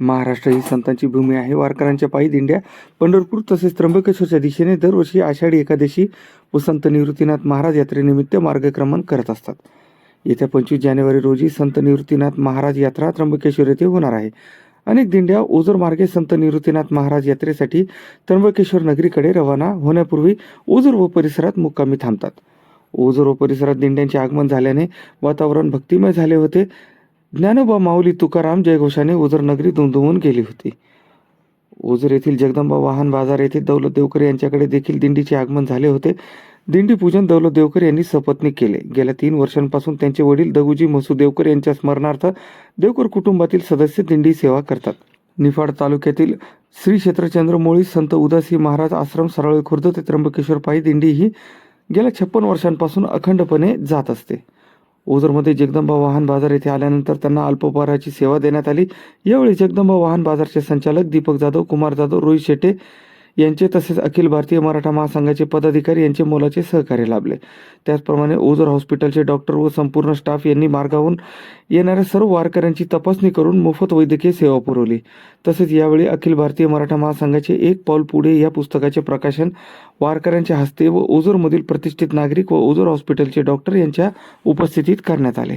महाराष्ट्र ही संतांची भूमी आहे. वारकऱ्यांच्या पायी दिंड्या. पंढरपूर तसेच त्र्यंबकेश्वरच्या दिशेने दरवर्षी आषाढी एकादशी व संत निवृत्तीनाथ महाराज यात्रेनिमित्त मार्गक्रमण करत असतात. येत्या पंचवीस जानेवारी रोजी संत निवृत्तीनाथ महाराज यात्रा त्र्यंबकेश्वर येथे होणार आहे. अनेक दिंड्या ओझर मार्गे संत निवृत्तीनाथ महाराज यात्रेसाठी त्र्यंबकेश्वर नगरीकडे रवाना होण्यापूर्वी ओझर व परिसरात मुक्कामी थांबतात. ओझर व परिसरात दिंड्यांचे आगमन झाल्याने वातावरण भक्तिमय झाले होते. ज्ञानोबा माऊली तुकाराम जयघोषाने ओझर नगरी दुमदुमून गेली होती. ओझर येथील जगदंबा वाहन बाजार येथे दौलत देवकर यांच्याकडे देखील दिंडीचे आगमन झाले होते. दिंडी पूजन दौलत देवकर यांनी सपत्नी केले. गेल्या तीन वर्षांपासून त्यांचे वडील दगुजी मसू देवकर यांच्या स्मरणार्थ देवकर कुटुंबातील सदस्य दिंडी सेवा करतात. निफाड तालुक्यातील श्री क्षेत्रचंद्र मोळी संत उदासी महाराज आश्रम सरळ खुर्द ते त्र्यंबकेश्वर पायी दिंडी ही गेल्या छप्पन वर्षांपासून अखंडपणे जात असते. ओझरमध्ये जगदंबा वाहन बाजार येथे आल्यानंतर त्यांना अल्पोपहाराची सेवा देण्यात आली. यावेळी जगदंबा वाहन बाजारचे संचालक दीपक जाधव कुमार जाधव रोहित शेटे यांचे तसेच अखिल भारतीय मराठा महासंघाचे पदाधिकारी यांचे मोलाचे सहकार्य लाभले. त्याचप्रमाणे ओझर हॉस्पिटलचे डॉक्टर व संपूर्ण स्टाफ यांनी मार्गावरून येणाऱ्या सर्व वारकऱ्यांची तपासणी करून मोफत वैद्यकीय सेवा पुरवली. तसेच यावेळी अखिल भारतीय मराठा महासंघाचे एक पाऊल पुढे या पुस्तकाचे प्रकाशन वारकऱ्यांच्या हस्ते व ओझरमधील प्रतिष्ठित नागरिक व ओझर हॉस्पिटलचे डॉक्टर यांच्या उपस्थितीत करण्यात आले.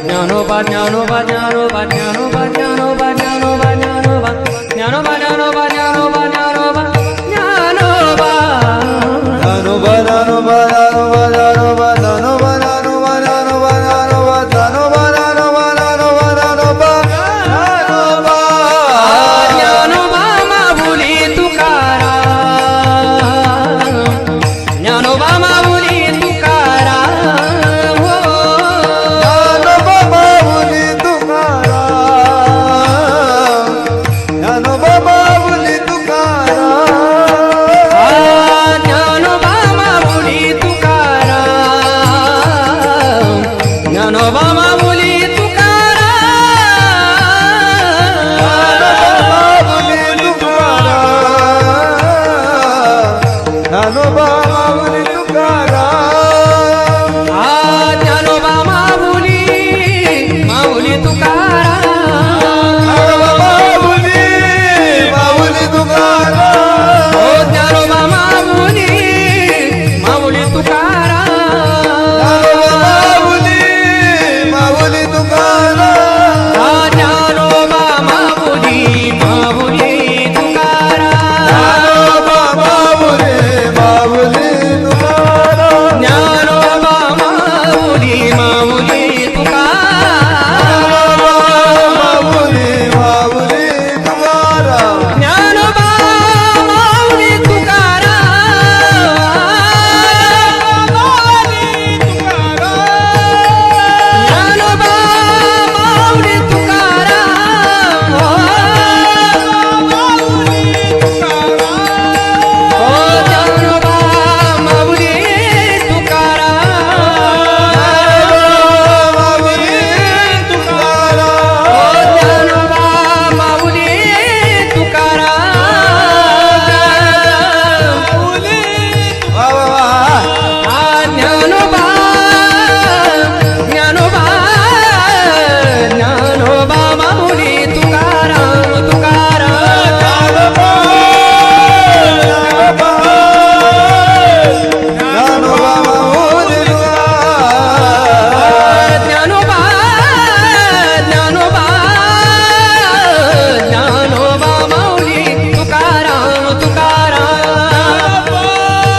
ಜ್ಞಾನೋಪ ಜ್ಞಾನೋಪ ಜ್ಞಾನೋಪ ಜ್ಞಾನೋಪ ಜ್ಞಾನೋಪ ಜ್ಞಾನೋಪ bonito, cara.